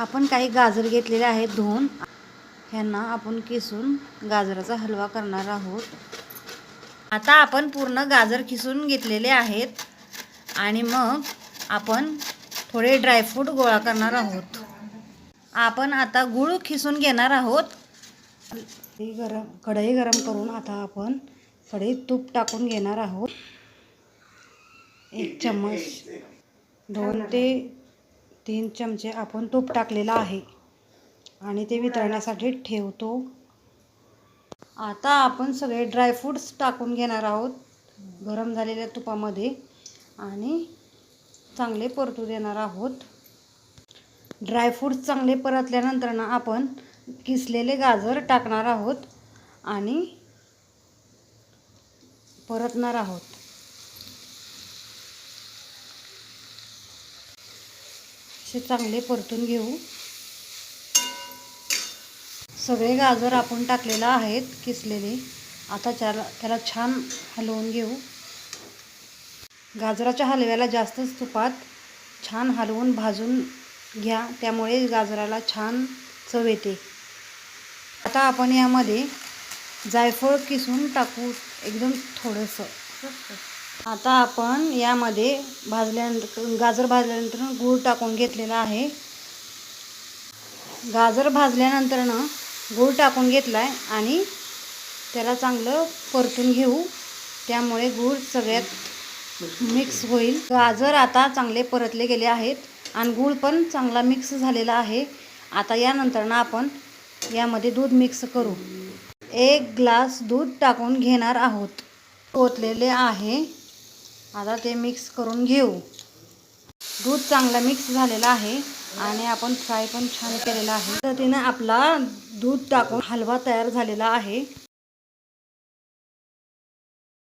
आपण काही गाजर घेतलेले आहेत धुवून. ह्यांना आपण किसून गाजराचा हलवा करणार आहोत. आता आपण पूर्ण गाजर किसून घेतलेले आहेत. आणि मग आपण थोडे ड्रायफ्रूट गोळा करणार आहोत. आपण आता गूळ खिसून घेणार आहोत. गरम कढई गरम करून आता आपण कढईत तूप टाकून घेणार आहोत. एक चम्मच दोन ते तीन चमचे आपण तूप टाकलेलं आहे. आणि ते वितळण्यासाठी ठेवतो. आता आपण सगळे ड्रायफ्रूट्स टाकून घेणार आहोत. गरम झालेल्या तुपामध्ये. आणि चांगले परतू देणार आहोत. ड्रायफ्रूट्स चांगले परतल्यानंतर ना आपण किसलेले गाजर टाकणार आहोत. आणि परतणार आहोत. असे चांगले परतून घेऊ. सगळे गाजर आपण टाकलेलं आहेत किसलेले. आता त्याला त्याला छान हलवून घेऊ. गाजराच्या हलव्याला जास्तच तुपात छान हलवून भाजून घ्या त्यामुळे गाजराला छान चव येते. आता आपण यामध्ये जायफळ किसून टाकू एकदम थोडंसं. आता आपण यामध्ये भाजल्यानंतर गाजर भाजल्यानंतर गूळ टाकून घेतलेला आहे. गाजर भाजल्यानंतरनं गूळ टाकून घेतला आहे आणि त्याला चांगलं परतून घेऊ. त्यामुळे गूळ सगळ्यात मिक्स होईल. गाजर आता चांगले परतले गेले आहेत आणि गूळ पण चांगला मिक्स झालेला आहे. आता यानंतरनं आपण यामध्ये दूध मिक्स करू. एक ग्लास दूध टाकून घेणार आहोत. ओतलेले आहे. आता ते मिक्स करून घेऊ. दूध चांगला मिक्स झालेला आहे आणि आपण फ्राय पण छान केलेला आहे. तर आपला दूध टाकून हलवा तयार झालेला आहे.